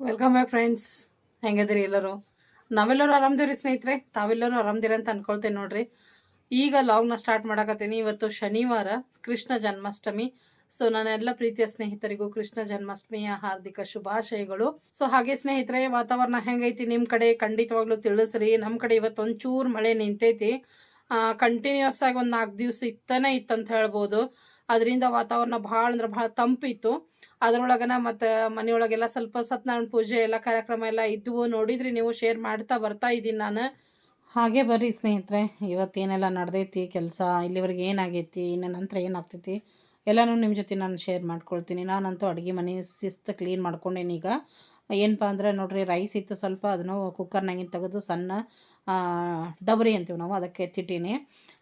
Welcome back friends ಹೆಂಗದಿರಿ ಎಲ್ಲರೂ? ನಾವೆಲ್ಲರೂ ಆರಾಮದಿರಿ ಸ್ನೇಹಿತರೆ. ತಾವೆಲ್ಲರೂ ಆರಾಮದಿರಿ ಅಂತ ಅನ್ಕೊಳ್ತೇನೆ ನೋಡ್ರಿ. ಈಗ ಲಾಗ್ನ ಸ್ಟಾರ್ಟ್ ಮಾಡಕತ್ತೀನಿ. ಇವತ್ತು ಶನಿವಾರ ಕೃಷ್ಣ ಜನ್ಮಾಷ್ಟಮಿ. ಸೊ ನನ್ನ ಎಲ್ಲ ಪ್ರೀತಿಯ ಸ್ನೇಹಿತರಿಗೂ ಕೃಷ್ಣ ಜನ್ಮಾಷ್ಟಮಿಯ ಹಾರ್ದಿಕ ಶುಭಾಶಯಗಳು. ಸೊ ಹಾಗೆ ಸ್ನೇಹಿತರೆ, ವಾತಾವರಣ ಹೆಂಗೈತಿ ನಿಮ್ ಕಡೆ? ಖಂಡಿತವಾಗ್ಲೂ ತಿಳಿಸ್ರಿ. ನಮ್ ಕಡೆ ಇವತ್ತು ಒಂಚೂರು ಮಳೆ ನಿಂತೈತಿ. ಕಂಟಿನ್ಯೂಸ್ ಆಗಿ ಒಂದ್ ನಾಲ್ಕು ದಿವಸ ಇತ್ತನೇ ಇತ್ತಂತ ಹೇಳ್ಬೋದು. ಅದರಿಂದ ವಾತಾವರಣ ಭಾಳ ಅಂದ್ರೆ ಭಾಳ ತಂಪಿತ್ತು. ಅದ್ರೊಳಗನ ಮತ್ತು ಮನೆಯೊಳಗೆಲ್ಲ ಸ್ವಲ್ಪ ಸತ್ಯನಾರಾಯಣ ಪೂಜೆ ಎಲ್ಲ ಕಾರ್ಯಕ್ರಮ ಎಲ್ಲ ಇದ್ವು. ನೋಡಿದ್ರಿ ನೀವು, ಶೇರ್ ಮಾಡ್ತಾ ಬರ್ತಾ ಇದ್ದೀನಿ ನಾನು. ಹಾಗೆ ಬರ್ರಿ ಸ್ನೇಹಿತರೆ, ಇವತ್ತೇನೆಲ್ಲ ನಡೆದೈತಿ ಕೆಲಸ, ಇಲ್ಲಿವರೆಗೆ ಏನಾಗೈತಿ, ಇನ್ನು ನಂತರ ಏನಾಗ್ತೈತಿ, ಎಲ್ಲನೂ ನಿಮ್ಮ ಜೊತೆ ನಾನು ಶೇರ್ ಮಾಡ್ಕೊಳ್ತೀನಿ. ನಾನಂತೂ ಅಡುಗೆ ಮನೆ ಶಿಸ್ತು ಕ್ಲೀನ್ ಮಾಡ್ಕೊಂಡೇನಿ ಈಗ. ಏನಪ್ಪ ಅಂದ್ರೆ ನೋಡ್ರಿ ರೈಸ್ ಇತ್ತು ಸ್ವಲ್ಪ, ಅದನ್ನು ಕುಕ್ಕರ್ನಾಗಿನ ತೆಗೆದು ಸಣ್ಣ ಡಬರಿ ಅಂತೀವಿ ನಾವು, ಅದಕ್ಕೆ ಎತ್ತಿಟ್ಟೀನಿ.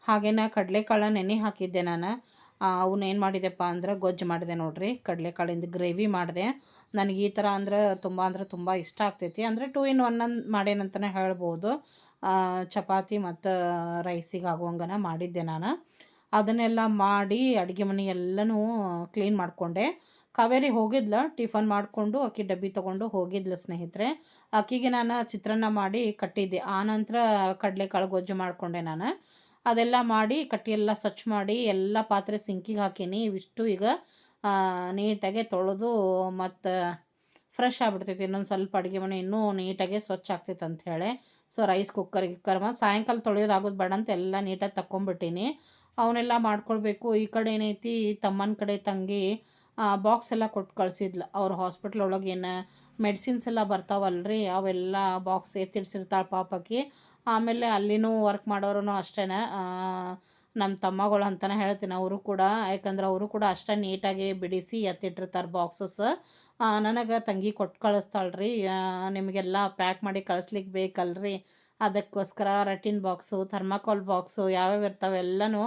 ಹಾಗೇನ ಕಡಲೆಕಾಳು ನೆನೆ ಹಾಕಿದ್ದೆ ನಾನು. ಅವನ್ನ ಏನು ಮಾಡಿದೆಪ್ಪ ಅಂದ್ರೆ ಗೊಜ್ಜು ಮಾಡಿದೆ ನೋಡ್ರಿ, ಕಡಲೆಕಾಳಿಂದ ಗ್ರೇವಿ ಮಾಡಿದೆ. ನನಗೆ ಈ ಥರ ಅಂದ್ರೆ ತುಂಬ ಅಂದ್ರೆ ತುಂಬ ಇಷ್ಟ ಆಗ್ತೈತಿ. ಅಂದರೆ ಟೂ ಇನ್ ಒನ್ ಮಾಡೇನಂತಲೇ ಹೇಳ್ಬೋದು. ಚಪಾತಿ ಮತ್ತು ರೈಸಿಗೆ ಆಗುವಂಗನ ಮಾಡಿದ್ದೆ ನಾನು. ಅದನ್ನೆಲ್ಲ ಮಾಡಿ ಅಡುಗೆ ಮನೆ ಎಲ್ಲನೂ ಕ್ಲೀನ್ ಮಾಡಿಕೊಂಡೆ. ಕಾವೇರಿ ಹೋಗಿದ್ಲ, ಟಿಫನ್ ಮಾಡಿಕೊಂಡು ಅಕ್ಕಿ ಡಬ್ಬಿ ತೊಗೊಂಡು ಹೋಗಿದ್ಲು ಸ್ನೇಹಿತರೆ. ಅಕ್ಕಿಗೆ ನಾನು ಚಿತ್ರಾನ್ನ ಮಾಡಿ ಕಟ್ಟಿದ್ದೆ. ಆನಂತರ ಕಡಲೆಕಾಳು ಗೊಜ್ಜು ಮಾಡಿಕೊಂಡೆ ನಾನು. ಅದೆಲ್ಲ ಮಾಡಿ, ಕಟ್ಟಿಯೆಲ್ಲ ಸ್ವಚ್ಛ ಮಾಡಿ, ಎಲ್ಲ ಪಾತ್ರೆ ಸಿಂಕಿಗೆ ಹಾಕೀನಿ. ಇವಿಷ್ಟು ಈಗ ನೀಟಾಗೆ ತೊಳೆದು ಮತ್ತು ಫ್ರೆಶ್ ಆಗ್ಬಿಡ್ತೈತಿ. ಇನ್ನೊಂದು ಸ್ವಲ್ಪ ಅಡುಗೆ ಮನೆ ಇನ್ನೂ ನೀಟಾಗೆ ಸ್ವಚ್ಛ ಆಗ್ತೈತೆ ಅಂತ ಸೊ ರೈಸ್ ಕುಕ್ಕರ್ ಗಿಕ್ಕರ್ ಮತ್ತು ಸಾಯಂಕಾಲ ತೊಳೆಯೋದಾಗೋದು ಬೇಡ ಅಂತ ಎಲ್ಲ ನೀಟಾಗಿ ತಕ್ಕೊಂಬಿಟ್ಟೀನಿ. ಅವನ್ನೆಲ್ಲ ಮಾಡ್ಕೊಳ್ಬೇಕು. ಈ ಕಡೆ ಏನೈತಿ, ತಮ್ಮನ ಕಡೆ ತಂಗಿ ಬಾಕ್ಸ್ ಎಲ್ಲ ಕೊಟ್ಟು ಕಳಿಸಿದ್ಲು. ಅವ್ರ ಹಾಸ್ಪಿಟ್ಲ್ ಒಳಗೆ ಏನು ಮೆಡಿಸಿನ್ಸ್ ಎಲ್ಲ ಬರ್ತಾವಲ್ರಿ? ಅವೆಲ್ಲ ಬಾಕ್ಸ್ ಎತ್ತಿಡ್ಸಿರ್ತಾಳೆ ಪಾಪಕ್ಕೆ ಆಮೇಲೆ ಅಲ್ಲಿನೂ ವರ್ಕ್ ಮಾಡೋರು ಅಷ್ಟೇ ನಮ್ಮ ತಮ್ಮಗಳು ಅಂತಲೇ ಹೇಳ್ತೀನಿ ಅವರು ಕೂಡ. ಯಾಕಂದ್ರೆ ಅವರು ಕೂಡ ಅಷ್ಟೇ ನೀಟಾಗಿ ಬಿಡಿಸಿ ಎತ್ತಿಟ್ಟಿರ್ತಾರೆ ಬಾಕ್ಸಸ್ ನನಗೆ ತಂಗಿ ಕೊಟ್ಟು ಕಳಿಸ್ತಾಳ್ರಿ. ನಿಮಗೆಲ್ಲ ಪ್ಯಾಕ್ ಮಾಡಿ ಕಳಿಸ್ಲಿಕ್ಕೆ ಬೇಕಲ್ರಿ. ಅದಕ್ಕೋಸ್ಕರ ರಟಿನ್ ಬಾಕ್ಸು ಥರ್ಮಾಕೋಲ್ ಬಾಕ್ಸು ಯಾವ್ಯಾವ ಇರ್ತಾವೆ ಎಲ್ಲನೂ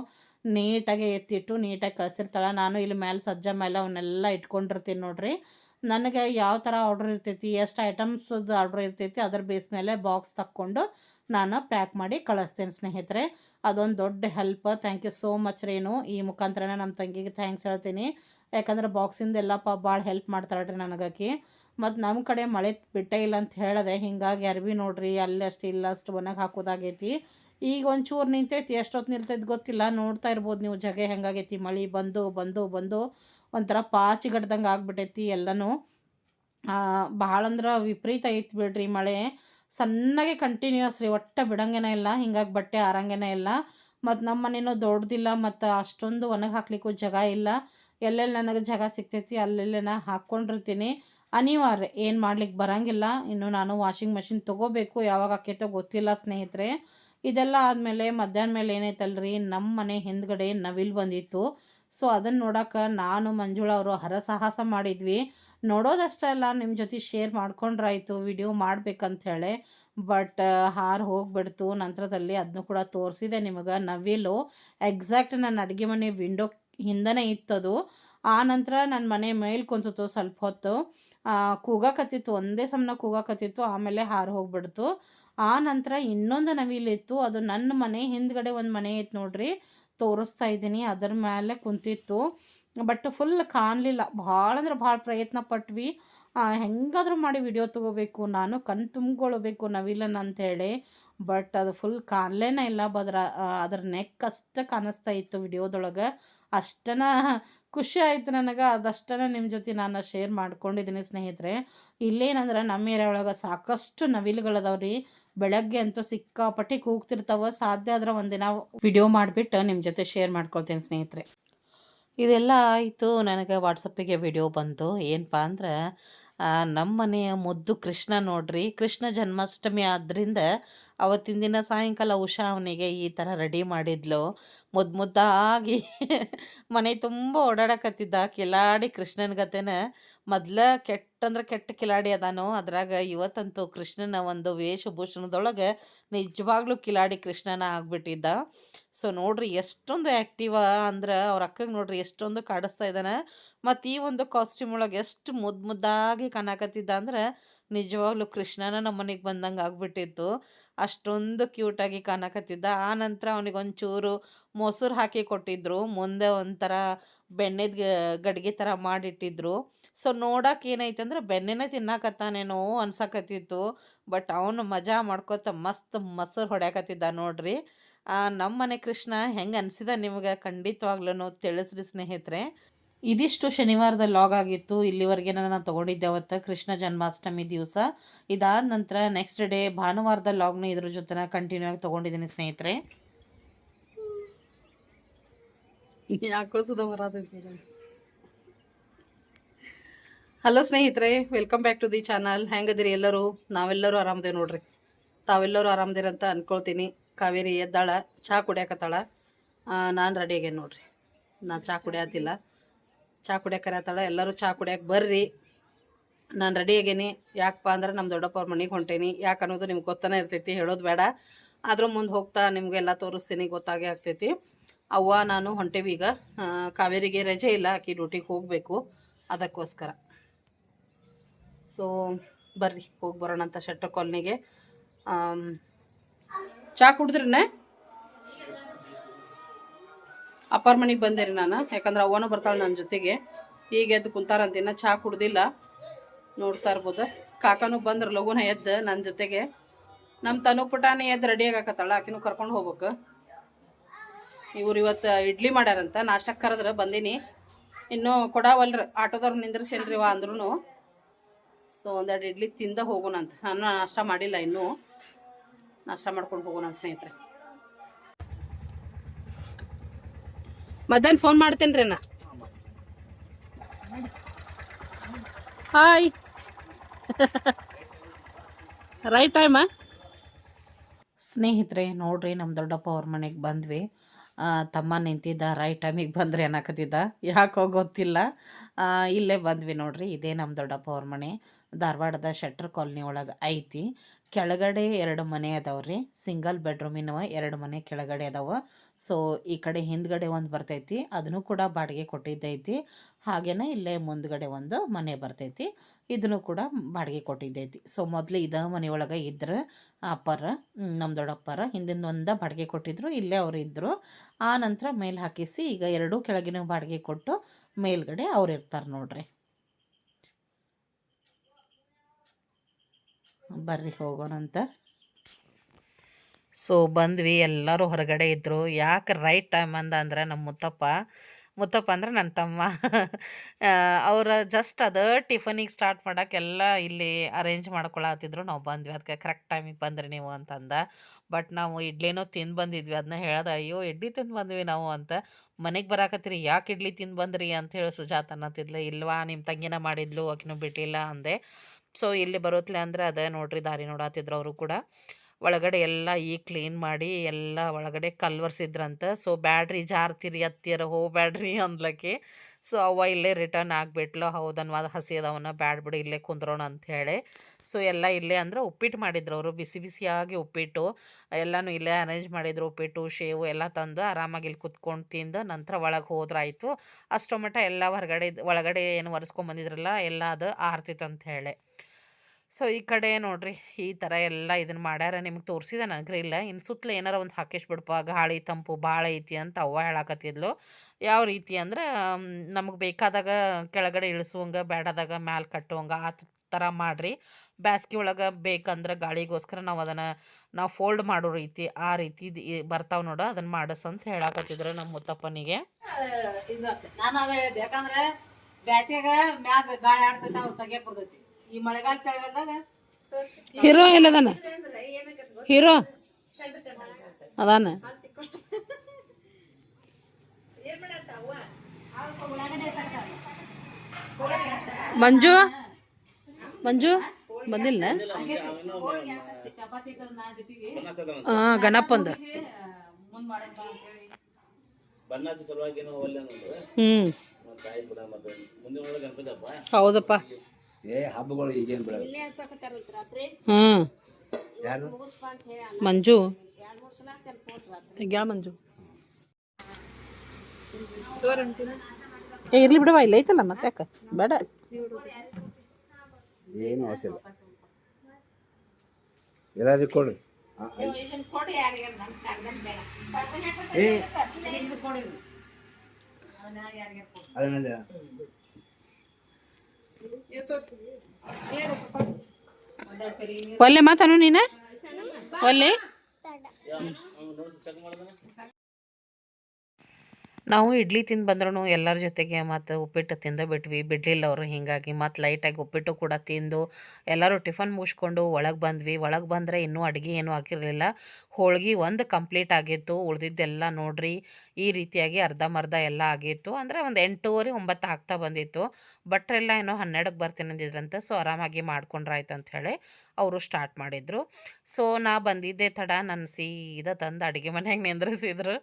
ನೀಟಾಗಿ ಎತ್ತಿಟ್ಟು ನೀಟಾಗಿ ಕಳಿಸಿರ್ತಾಳೆ. ನಾನು ಇಲ್ಲಿ ಮೇಲೆ ಸಜ್ಜ ಮೇಲೆ ಅವನ್ನೆಲ್ಲ ಇಟ್ಕೊಂಡಿರ್ತೀನಿ ನೋಡಿರಿ. ನನಗೆ ಯಾವ ಥರ ಆರ್ಡ್ರ್ ಇರ್ತೈತಿ, ಎಷ್ಟು ಐಟಮ್ಸದ್ದು ಆರ್ಡ್ರ್ ಇರ್ತೈತಿ, ಅದ್ರ ಬೇಸ್ ಮೇಲೆ ಬಾಕ್ಸ್ ತಕ್ಕೊಂಡು ನಾನು ಪ್ಯಾಕ್ ಮಾಡಿ ಕಳಿಸ್ತೇನೆ ಸ್ನೇಹಿತರೆ. ಅದೊಂದು ದೊಡ್ಡ help thank you so much rain ಈ ಮುಖಾಂತರನೇ ನಮ್ಮ ತಂಗಿಗೆ ಥ್ಯಾಂಕ್ಸ್ ಹೇಳ್ತೀನಿ. ಯಾಕಂದ್ರೆ ಬಾಕ್ಸಿಂದ ಎಲ್ಲ ಪಾ ಭಾಳ ಹೆಲ್ಪ್ ಮಾಡ್ತಾಳೆ ರೀ ನನಗಾಕಿ ಮತ್ತು ನಮ್ಮ ಕಡೆ ಮಳೆ ಬಿಟ್ಟೇ ಇಲ್ಲ ಅಂತ ಹೇಳಿದೆ. ಹಿಂಗಾಗಿ ಅರ್ಬಿ ನೋಡ್ರಿ, ಅಲ್ಲಿ ಅಷ್ಟು ಇಲ್ಲ, ಅಷ್ಟು ಒಣಗಿ ಹಾಕೋದಾಗೈತಿ. ಈಗ ಒಂಚೂರು ನಿಂತೈತಿ, ಎಷ್ಟೊತ್ತು ನಿಲ್ತೈತಿ ಗೊತ್ತಿಲ್ಲ. ನೋಡ್ತಾ ಇರ್ಬೋದು ನೀವು ಜಗ ಹೆಂಗಾಗೈತಿ. ಮಳೆ ಬಂದು ಬಂದು ಬಂದು ಒಂಥರ ಪಾಚಿಗಡ್ದಂಗೆ ಆಗ್ಬಿಟ್ಟೈತಿ ಎಲ್ಲನೂ. ಭಾಳ ಅಂದ್ರೆ ವಿಪರೀತ ಐತಿ ಬಿಡ್ರಿ ಮಳೆ. ಸಣ್ಣಗೆ ಕಂಟಿನ್ಯೂಸ್ ರೀ, ಒಟ್ಟು ಬಿಡಂಗೇನೆ ಇಲ್ಲ, ಹಿಂಗಾಗಿ ಬಟ್ಟೆ ಆರಂಗೇನೆ ಇಲ್ಲ. ಮತ್ತು ನಮ್ಮ ಮನೇನೂ ದೊಡ್ಡದಿಲ್ಲ ಮತ್ತು ಅಷ್ಟೊಂದು ಒಣಗಿ ಹಾಕ್ಲಿಕ್ಕೂ ಜಾಗ ಇಲ್ಲ. ಎಲ್ಲೆಲ್ಲಿ ನನಗೆ ಜಾಗ ಸಿಗ್ತೈತಿ, ಅಲ್ಲೆಲ್ಲೇ ನಾ ಹಾಕ್ಕೊಂಡಿರ್ತೀನಿ. ಅನಿವಾರ್ಯ, ಏನು ಮಾಡ್ಲಿಕ್ಕೆ ಬರಂಗಿಲ್ಲ. ಇನ್ನು ನಾನು ವಾಷಿಂಗ್ ಮೆಷಿನ್ ತೊಗೋಬೇಕು, ಯಾವಾಗ ಆಕೈತೋ ಗೊತ್ತಿಲ್ಲ ಸ್ನೇಹಿತರೆ. ಇದೆಲ್ಲ ಆದಮೇಲೆ ಮಧ್ಯಾಹ್ನ ಮೇಲೆ ಏನೈತಲ್ರಿ ನಮ್ಮ ಮನೆ ಹಿಂದ್ಗಡೆ ನವಿಲು ಬಂದಿತ್ತು. ಸೊ ಅದನ್ನು ನೋಡೋಕೆ ನಾನು ಮಂಜುಳ ಅವರು ಹರಸಾಹಸ ಮಾಡಿದ್ವಿ. ನೋಡೋದಷ್ಟೇ ಅಲ್ಲ ನಿಮ್ಮ ಜೊತೆ ಶೇರ್ ಮಾಡ್ಕೊಂಡ್ರಾಯ್ತು ವಿಡಿಯೋ ಮಾಡ್ಬೇಕಂಥೇಳಿ ಬಟ್ ಹಾರು ಹೋಗ್ಬಿಡ್ತು. ನಂತರದಲ್ಲಿ ಅದನ್ನು ಕೂಡ ತೋರಿಸಿದೆ ನಿಮಗೆ. ನವಿಲು ಎಕ್ಸಾಕ್ಟ್ ನನ್ನ ಅಡುಗೆ ಮನೆ ವಿಂಡೋ ಹಿಂದನೇ ಇತ್ತದು. ಆ ನಂತರ ನನ್ನ ಮನೆ ಮೇಲೆ ಕುಂತಿತ್ತು ಸ್ವಲ್ಪ ಹೊತ್ತು. ಕೂಗಾಕತ್ತಿತ್ತು. ಒಂದೇ ಸಮನ ಕೂಗಾಕತ್ತಿತ್ತು. ಆಮೇಲೆ ಹಾರು ಹೋಗ್ಬಿಡ್ತು. ಆ ನಂತರ ಇನ್ನೊಂದು ನವಿಲಿತ್ತು ಅದು ನನ್ನ ಮನೆ ಹಿಂದ್ಗಡೆ ಒಂದು ಮನೆ ಇತ್ತು ನೋಡ್ರಿ. ತೋರಿಸ್ತಾ ಇದ್ದೀನಿ. ಅದರ ಮೇಲೆ ಕುಂತಿತ್ತು. ಬಟ್ ಫುಲ್ ಕಾಣಲಿಲ್ಲ. ಭಾಳ ಅಂದ್ರೆ ಭಾಳ ಪ್ರಯತ್ನ ಪಟ್ವಿ. ಹೆಂಗಾದ್ರೂ ಮಾಡಿ ವಿಡಿಯೋ ತಗೋಬೇಕು. ನಾನು ಕಣ್ ತುಂಬ್ಕೊಳ್ಬೇಕು ನವಿಲನ್ ಅಂಥೇಳಿ ಬಟ್ ಅದು ಫುಲ್ ಕಾಣಲೇನೇ ಇಲ್ಲ ಬದ್ರ ಅದ್ರ ನೆಕ್ ಅಷ್ಟೇ ಕಾಣಿಸ್ತಾ ಇತ್ತು ವಿಡಿಯೋದೊಳಗೆ ಅಷ್ಟನ ಖುಷಿ ಆಯ್ತು ನನಗೆ. ಅದಷ್ಟನ ನಿಮ್ಮ ಜೊತೆ ನಾನು ಶೇರ್ ಮಾಡ್ಕೊಂಡಿದ್ದೀನಿ ಸ್ನೇಹಿತರೆ. ಇಲ್ಲೇನಂದ್ರೆ ನಮ್ಮ ಏರಿಯಾ ಒಳಗೆ ಸಾಕಷ್ಟು ನವಿಲುಗಳದಾವ್ರಿ ಬೆಳಗ್ಗೆ ಅಂತೂ ಸಿಕ್ಕಾಪಟ್ಟಿ ಕೂಗ್ತಿರ್ತಾವೆ. ಸಾಧ್ಯ ಆದ್ರೆ ಒಂದಿನ ವಿಡಿಯೋ ಮಾಡಿಬಿಟ್ಟು ನಿಮ್ಮ ಜೊತೆ ಶೇರ್ ಮಾಡ್ಕೊಳ್ತೀನಿ ಸ್ನೇಹಿತರೆ. ಇದೆಲ್ಲ ಆಯಿತು. ನನಗೆ ವಾಟ್ಸಪ್ಪಿಗೆ ವಿಡಿಯೋ ಬಂತು. ಏನಪ್ಪ ಅಂದ್ರೆ ನಮ್ಮ ಮನೆಯ ಮುದ್ದು ಕೃಷ್ಣ ನೋಡ್ರಿ. ಕೃಷ್ಣ ಜನ್ಮಾಷ್ಟಮಿ ಆದ್ದರಿಂದ ಅವತ್ತಿನ ದಿನ ಸಾಯಂಕಾಲ ಉಷಾ ಅವನಿಗೆ ಈ ಥರ ರೆಡಿ ಮಾಡಿದ್ಲು. ಮುದ್ದು ಮುದ್ದಾಗಿ ಮನೆ ತುಂಬ ಓಡಾಡಕತ್ತಿದ್ದ ಕಿಲಾಡಿ ಕೃಷ್ಣನ ಗತೆನ. ಮೊದ್ಲ ಕೆಟ್ಟ ಅಂದ್ರೆ ಕೆಟ್ಟ ಕಿಲಾಡಿ ಅದಾನು. ಅದ್ರಾಗ ಇವತ್ತಂತೂ ಕೃಷ್ಣನ ಒಂದು ವೇಷಭೂಷಣದೊಳಗೆ ನಿಜವಾಗ್ಲೂ ಕಿಲಾಡಿ ಕೃಷ್ಣನ ಆಗ್ಬಿಟ್ಟಿದ್ದ. ಸೊ ನೋಡ್ರಿ ಎಷ್ಟೊಂದು ಆ್ಯಕ್ಟಿವ ಅಂದ್ರೆ ಅವ್ರ ಅಕ್ಕಗೆ ನೋಡ್ರಿ ಎಷ್ಟೊಂದು ಕಾಡಿಸ್ತಾ ಇದ್ದಾನೆ. ಮತ್ತು ಈ ಒಂದು ಕಾಸ್ಟ್ಯೂಮ್ ಒಳಗೆ ಎಷ್ಟು ಮುದ್ದು ಮುದ್ದಾಗಿ ಕಾಣಕತ್ತಿದ್ದ ಅಂದ್ರೆ ನಿಜವಾಗ್ಲೂ ಕೃಷ್ಣನ ನಮ್ಮ ಮನೆಗೆ ಬಂದಂಗೆ ಆಗ್ಬಿಟ್ಟಿತ್ತು. ಅಷ್ಟೊಂದು ಕ್ಯೂಟಾಗಿ ಕಾಣಕತ್ತಿದ್ದ. ಆ ನಂತರ ಅವನಿಗೆ ಒಂಚೂರು ಮೊಸರು ಹಾಕಿ ಕೊಟ್ಟಿದ್ರು. ಮುಂದೆ ಒಂಥರ ಬೆಣ್ಣೆದ ಗಡಿಗೆ ಥರ ಮಾಡಿಟ್ಟಿದ್ರು. ಸೊ ನೋಡಕ್ಕೆ ಏನೈತೆ ಅಂದ್ರೆ ಬೆನ್ನೆನೇ ತಿನ್ನಾಕತ್ತಾನೇನೋ ಅನ್ಸಕತ್ತಿತ್ತು. ಬಟ್ ಅವನು ಮಜಾ ಮಾಡ್ಕೋತ ಮಸ್ತ್ ಮೊಸರು ಹೊಡ್ಯಾಕತ್ತಿದ್ದ ನೋಡ್ರಿ. ನಮ್ಮ ಮನೆ ಕೃಷ್ಣ ಹೆಂಗೆ ಅನಿಸಿದ ನಿಮಗೆ ಖಂಡಿತವಾಗ್ಲೂ ತಿಳಿಸ್ರಿ ಸ್ನೇಹಿತರೆ. ಇದಿಷ್ಟು ಶನಿವಾರದ ಲಾಗ್ ಆಗಿತ್ತು. ಇಲ್ಲಿವರೆಗೆ ನಾನು ತೊಗೊಂಡಿದ್ದೆ ಅವತ್ತು ಕೃಷ್ಣ ಜನ್ಮಾಷ್ಟಮಿ ದಿವಸ. ಇದಾದ ನಂತರ ನೆಕ್ಸ್ಟ್ ಡೇ ಭಾನುವಾರದ ಲಾಗ್ನ ಇದ್ರ ಜೊತೆ ಕಂಟಿನ್ಯೂ ಆಗಿ ತೊಗೊಂಡಿದ್ದೀನಿ ಸ್ನೇಹಿತರೆ. ಹಲೋ ಸ್ನೇಹಿತರೆ welcome back to the channel ಹೆಂಗದಿರಿ ಎಲ್ಲರೂ? ನಾವೆಲ್ಲರೂ ಆರಾಮದೇ ನೋಡ್ರಿ. ತಾವೆಲ್ಲರೂ ಆರಾಮದಿರಂತ ಅನ್ಕೊಳ್ತೀನಿ. ಕಾವೇರಿ ಎದ್ದಾಳ ಚಹಾ ಕುಡಿಯಾಕತ್ತಾಳ. ನಾನು ರೆಡಿ ಆಗ್ಯಾನ ನೋಡ್ರಿ. ನಾ ಚಹಾ ಕುಡಿಯತ್ತಿಲ್ಲ ಚಹಾ ಕುಡಿಯಕ್ಕೆ ಕರೆಯತ್ತಾಳ ಎಲ್ಲರೂ ಚಹಾ ಕುಡಿಯಕ್ಕೆ ಬರ್ರಿ. ನಾನು ರೆಡಿ ಆಗೇನಿ. ಯಾಕಪ್ಪ ಅಂದ್ರೆ ನಮ್ಮ ದೊಡ್ಡಪ್ಪ ಅವ್ರ ಮನೆಗೆ ಹೊಂಟೇನಿ. ಯಾಕೆ ಅನ್ನೋದು ನಿಮ್ಗೆ ಗೊತ್ತಾನೆ ಇರ್ತೈತಿ, ಹೇಳೋದು ಬೇಡ. ಆದ್ರೂ ಮುಂದೆ ಹೋಗ್ತಾ ನಿಮಗೆಲ್ಲ ತೋರಿಸ್ತೀನಿ, ಗೊತ್ತಾಗೇ ಆಗ್ತೈತಿ. ಅವ್ವ, ನಾನು ಹೊಂಟೇವಿ ಈಗ. ಕಾವೇರಿಗೆ ರಜೆ ಇಲ್ಲ, ಆಕಿ ಡ್ಯೂಟಿಗೆ ಹೋಗಬೇಕು. ಅದಕ್ಕೋಸ್ಕರ. ಸೊ ಬರ್ರಿ, ಹೋಗಿ ಬರೋಣ ಅಂತ ಕಾಲನಿಗೆ. ಚಾ ಕುಡಿದ್ರನೆ? ಅಪ್ಪಾರ ಮನೆಗೆ ಬಂದೆ ರೀ ನಾನು. ಯಾಕಂದ್ರೆ ಅವನು ಬರ್ತಾಳೆ ನನ್ನ ಜೊತೆಗೆ. ಈಗ ಎದ್ದು ಕುಂತಾರಂತ ಇನ್ನ ಚಾ ಕುಡ್ದಿಲ್ಲ. ನೋಡ್ತಾ ಇರ್ಬೋದು. ಕಾಕನೂ ಬಂದ್ರೆ, ಲಗುನ ಎದ್ದು ನನ್ನ ಜೊತೆಗೆ. ನಮ್ಮ ತನು ಪುಟಾನೆ ಎದ್ದು ರೆಡಿ ಆಗಾಕತ್ತಾಳ ಆಕಿನೂ ಕರ್ಕೊಂಡು ಹೋಗ್ಬೇಕು. ಇವ್ರು ಇವತ್ತು ಇಡ್ಲಿ ಮಾಡ್ಯಾರಂತ ನಾಷ್ಟಕ್ಕೆ ಕರೆದ್ರೆ ಬಂದೀನಿ. ಇನ್ನೂ ಕೊಡಾವಲ್ರಿ, ಆಟೋದವ್ರು ನಿಂದ್ರಿಸೇನ್ರಿ ವಾ ಅಂದ್ರೂ ಸೊ ಒಂದೆರಡು ಇಡ್ಲಿ ತಿಂದ ಹೋಗೋಣಂತ ನಾನು ನಾಷ್ಟ ಮಾಡಿಲ್ಲ ಇನ್ನೂ. ನಾಷ್ಟ ಮಾಡ್ಕೊಂಡು ಹೋಗೋಣ ಸ್ನೇಹಿತರೆ. ಮಧ್ಯಾಹ್ನ ಫೋನ್ ಮಾಡ್ತೇನ್ರಿ ನಾ ಹಾಯ್ ರೈಟ್ ಟೈಮ ಸ್ನೇಹಿತರೆ, ನೋಡ್ರಿ ನಮ್ಮ ದೊಡ್ಡಪ್ಪ ಅವ್ರ ಮನೆಗೆ ಬಂದ್ವಿ. ತಮ್ಮ ನಿಂತಿದ್ದ ರೈಟ್ ಟೈಮಿಗೆ ಬಂದ್ರೆ ಅನ್ನಕತ್ತಿದ್ದ. ಯಾಕೋ ಗೊತ್ತಿಲ್ಲ. ಇಲ್ಲೇ ಬಂದ್ವಿ ನೋಡ್ರಿ. ಇದೇ ನಮ್ಮ ದೊಡ್ಡಪ್ಪ ಅವ್ರ ಮನೆ. ಧಾರವಾಡದ ಶೆಟ್ರ್ ಕಾಲೋನಿ ಒಳಗೆ ಐತಿ. ಕೆಳಗಡೆ ಎರಡು ಮನೆ ಅದಾವ್ರಿ ಸಿಂಗಲ್ ಬೆಡ್ರೂಮಿನವ ಎರಡು ಮನೆ ಕೆಳಗಡೆ ಅದಾವ. ಸೊ ಈ ಕಡೆ ಹಿಂದ್ಗಡೆ ಒಂದು ಬರ್ತೈತಿ, ಅದನ್ನು ಕೂಡ ಬಾಡಿಗೆ ಕೊಟ್ಟಿದ್ದೈತಿ. ಹಾಗೇನೆ ಇಲ್ಲೇ ಮುಂದ್ಗಡೆ ಒಂದು ಮನೆ ಬರ್ತೈತಿ, ಇದನ್ನು ಕೂಡ ಬಾಡಿಗೆ ಕೊಟ್ಟಿದ್ದೈತಿ. ಸೊ ಮೊದಲು ಇದ ಮನೆಯೊಳಗೆ ಇದ್ರೆ ಅಪ್ಪರ ನಮ್ಮ ದೊಡ್ಡಪ್ಪರ ಹಿಂದಿನ ಒಂದು ಬಾಡಿಗೆ ಕೊಟ್ಟಿದ್ರು, ಇಲ್ಲೇ ಅವರು ಇದ್ದರು ಆ ನಂತರ ಮೇಲೆ ಹಾಕಿಸಿ ಈಗ ಎರಡೂ ಕೆಳಗಿನ ಬಾಡಿಗೆ ಕೊಟ್ಟು ಮೇಲ್ಗಡೆ ಅವ್ರು ಇರ್ತಾರೆ ನೋಡ್ರಿ. ಬರ್ರಿ ಹೋಗೋಣಂತ ಸೊ ಬಂದ್ವಿ. ಎಲ್ಲರೂ ಹೊರಗಡೆ ಇದ್ದರು ಯಾಕೆ ರೈಟ್ ಟೈಮ್ ಅಂದ ಅಂದ್ರೆ ನಮ್ಮ ಮುತ್ತಪ್ಪ. ಮುತ್ತಪ್ಪ ಅಂದ್ರೆ ನನ್ನ ತಮ್ಮ. ಅವರ ಜಸ್ಟ್ ಅದು ಟಿಫನಿಗೆ ಸ್ಟಾರ್ಟ್ ಮಾಡೋಕ್ಕೆಲ್ಲ ಇಲ್ಲಿ ಅರೇಂಜ್ ಮಾಡ್ಕೊಳತ್ತಿದ್ರು ನಾವು ಬಂದ್ವಿ. ಅದಕ್ಕೆ ಕರೆಕ್ಟ್ ಟೈಮಿಗೆ ಬಂದ್ರಿ ನೀವು ಅಂತಂದ. ಬಟ್ ನಾವು ಇಡ್ಲಿನೂ ತಿಂದು ಬಂದಿದ್ವಿ. ಅದನ್ನ ಹೇಳ್ದೆ, ಅಯ್ಯೋ, ಇಡ್ಲಿ ತಿಂದು ಬಂದ್ವಿ ನಾವು ಅಂತ. ಮನೆಗೆ ಬರಾಕತ್ತೀರಿ. ಯಾಕೆ ಇಡ್ಲಿ ತಿಂದು ಬಂದ್ರಿ ಅಂತ ಹೇಳಿ ಸುಜಾತ ಅನ್ನತ್ತಿದ್ಲು ಇಲ್ವಾ ನಿಮ್ಮ ತಂಗಿನ ಮಾಡಿದ್ಲು, ಆಕಿನೂ ಬಿಟ್ಟಿಲ್ಲ ಅಂದೆ. ಸೊ, ಇಲ್ಲಿ ಬರೋತ್ಲೆ ಅಂದ್ರೆ ಅದೇ ನೋಡ್ರಿ ದಾರಿ ನೋಡಾತಿದ್ರು ಅವರು ಕೂಡ. ಒಳಗಡೆ ಎಲ್ಲ ಈ ಕ್ಲೀನ್ ಮಾಡಿ ಎಲ್ಲ ಒಳಗಡೆ ಕಲ್ವರ್ಸಿದ್ರಂತ. ಸೊ, ಬ್ಯಾಡ್ರಿ ಜಾರ್ತಿರಿ ಹತ್ತಿರ ಹೋಗ್ಬ್ಯಾಡ್ರಿ ಅಂದ್ಲಕ್ಕೆ ಸೊ ಅವ ಇಲ್ಲೇ ರಿಟರ್ನ್ ಆಗಿಬಿಟ್ಲು. ಹೌದನ್ವಾದ ಹಸಿ ಅದವನ್ನ ಬ್ಯಾಡ್ ಬಿಡು, ಇಲ್ಲೇ ಕುಂದ್ರೋಣ ಅಂತ ಹೇಳಿ. ಸೊ, ಎಲ್ಲ ಇಲ್ಲೇ ಅಂದ್ರೆ ಉಪ್ಪಿಟ್ಟು ಮಾಡಿದ್ರು ಅವರು. ಬಿಸಿ ಬಿಸಿಯಾಗಿ ಉಪ್ಪಿಟ್ಟು, ಎಲ್ಲನೂ ಇಲ್ಲೇ ಅರೇಂಜ್ ಮಾಡಿದ್ರು. ಉಪ್ಪಿಟ್ಟು, ಶೇವು ಎಲ್ಲ ತಂದು ಆರಾಮಾಗಿ ಇಲ್ಲಿ ಕುತ್ಕೊಂಡು ತಿಂದು ನಂತರ ಒಳಗೆ ಹೋದ್ರಾಯಿತು. ಅಷ್ಟೊಮಟ ಎಲ್ಲ ಹೊರಗಡೆ, ಒಳಗಡೆ ಏನು ಒರೆಸ್ಕೊಂಡ್ಬಂದಿದ್ರಲ್ಲ ಎಲ್ಲ ಅದು ಆರ್ತಿತ್ತು ಅಂತ ಹೇಳಿ. ಸೊ, ಈ ಕಡೆ ನೋಡ್ರಿ, ಈ ಥರ ಎಲ್ಲ ಇದನ್ನು ಮಾಡ್ಯಾರ, ನಿಮ್ಗೆ ತೋರಿಸಿದೆ ನನಗೆ ಇಲ್ಲ ಇನ್ನು ಸುತ್ತಲೂ ಏನಾರ ಒಂದು ಹಾಕಿಸ್ಬಿಡ್ಪ ಗಾಳಿ, ತಂಪು ಭಾಳ ಐತಿ ಅಂತ ಅವ್ವ ಹೇಳಾಕತ್ತಿದ್ಲು. ಯಾವ ರೀತಿ ಅಂದ್ರೆ ನಮಗೆ ಬೇಕಾದಾಗ ಕೆಳಗಡೆ ಇಳಿಸುವಂಗ ಬೇಡದಾಗ ಮ್ಯಾಲೆ ಕಟ್ಟುವಂಗ, ಆ ಥರ ಮಾಡಿರಿ. ಬ್ಯಾಸ್ಗೆ ಒಳಗೆ ಬೇಕಂದ್ರೆ ಗಾಳಿಗೋಸ್ಕರ ನಾವು ಅದನ್ನು, ನಾವು ಫೋಲ್ಡ್ ಮಾಡೋ ರೀತಿ, ಆ ರೀತಿ ಬರ್ತಾವೆ ನೋಡು ಅದನ್ನು ಮಾಡಿಸ್ ಅಂತ ಹೇಳಕತ್ತಿದ್ರು ನಮ್ಮ ಮುತ್ತಪ್ಪನಿಗೆ. ಬ್ಯಾಸ್ಗ್ಯಾಗ ಮ್ಯಾಗ ಗಾಳಿ ಆಡ್ತೈತೆ ಅವ್ ಈ ಮಳೆಗಾಲ ಚಳಿಗಾಲದಾಗ ಹೀರೋ ಏನದಾನ? ಹೀರೋ? ಅದಾನ? ಮಂಜು? ಮಂಜು? ಬಂದಿಲ್ಲ ಹ್ಮ್. ಹಾಂ ಗಣಪಂದು ಹಬ್ಬ. ಹೌದಪ್ಪ. ಏ ಹಬ್ಬಗಳು ಈಗೇನು ಬಿಡ ಹ್ಮ್. ಯಾರು? ಮಂಜು. ತೆಗ್ಯಾ ಮಂಜು. ಏ ಇರ್ಲಿ ಬಿಡವ ಇಲ್ಲ ಐತಲ್ಲ ಮತ್ತೆ ಯಾಕೆ? ಬೇಡ. ಏನು ಅವಶ್ಯ ಇಲ್ಲ. ಎಲ್ಲರಿಗೂ ಕೊಡ್ರಿ ಅದನ್ನಲ್ಲ ಒಲ್ಲೆ ಮಾತಾನು ನೀನ? ಒಲ್ಲೆ? ನಾವು ಇಡ್ಲಿ ತಿಂದು ಬಂದ್ರೂ ಎಲ್ಲರ ಜೊತೆಗೆ ಮತ್ತು ಉಪ್ಪಿಟ್ಟು ತಿಂದು ಬಿಟ್ವಿ. ಬಿಡ್ಲಿಲ್ಲ ಅವರು ಹೀಗಾಗಿ ಮತ್ತು ಲೈಟಾಗಿ ಉಪ್ಪಿಟ್ಟು ಕೂಡ ತಿಂದು ಎಲ್ಲರೂ ಟಿಫನ್ ಮುಗಿಸ್ಕೊಂಡು ಒಳಗೆ ಬಂದ್ವಿ. ಒಳಗೆ ಬಂದರೆ ಇನ್ನೂ ಅಡುಗೆ ಏನೂ ಆಗಿರಲಿಲ್ಲ ಹೋಳ್ಗೆ ಒಂದು ಕಂಪ್ಲೀಟ್ ಆಗಿತ್ತು, ಉಳಿದಿದ್ದೆಲ್ಲ ನೋಡ್ರಿ, ಈ ರೀತಿಯಾಗಿ ಅರ್ಧಂಬರ್ಧ ಎಲ್ಲ ಆಗಿತ್ತು. ಅಂದರೆ ಒಂದು ಎಂಟೂವರೆ, ಒಂಬತ್ತು ಆಗ್ತಾ ಬಂದಿತ್ತು. ಭಟ್ರೆಲ್ಲ ಏನೋ ಹನ್ನೆರಡಕ್ಕೆ ಬರ್ತೀನಿ ಅಂದಿದ್ರಂತ, ಸೊ ಆರಾಮಾಗಿ ಮಾಡ್ಕೊಂಡ್ರಾಯ್ತು ಅಂತ ಹೇಳಿ ಅವರು ಸ್ಟಾರ್ಟ್ ಮಾಡಿದರು. ಸೊ ನಾ ಬಂದಿದ್ದೆ ತಡ ನನ್ನ ಸೀದಾ ತಂದು ಅಡುಗೆ ಮನೆಯಾಗ ನಿಂದ್ರಿಸಿದ್ರು.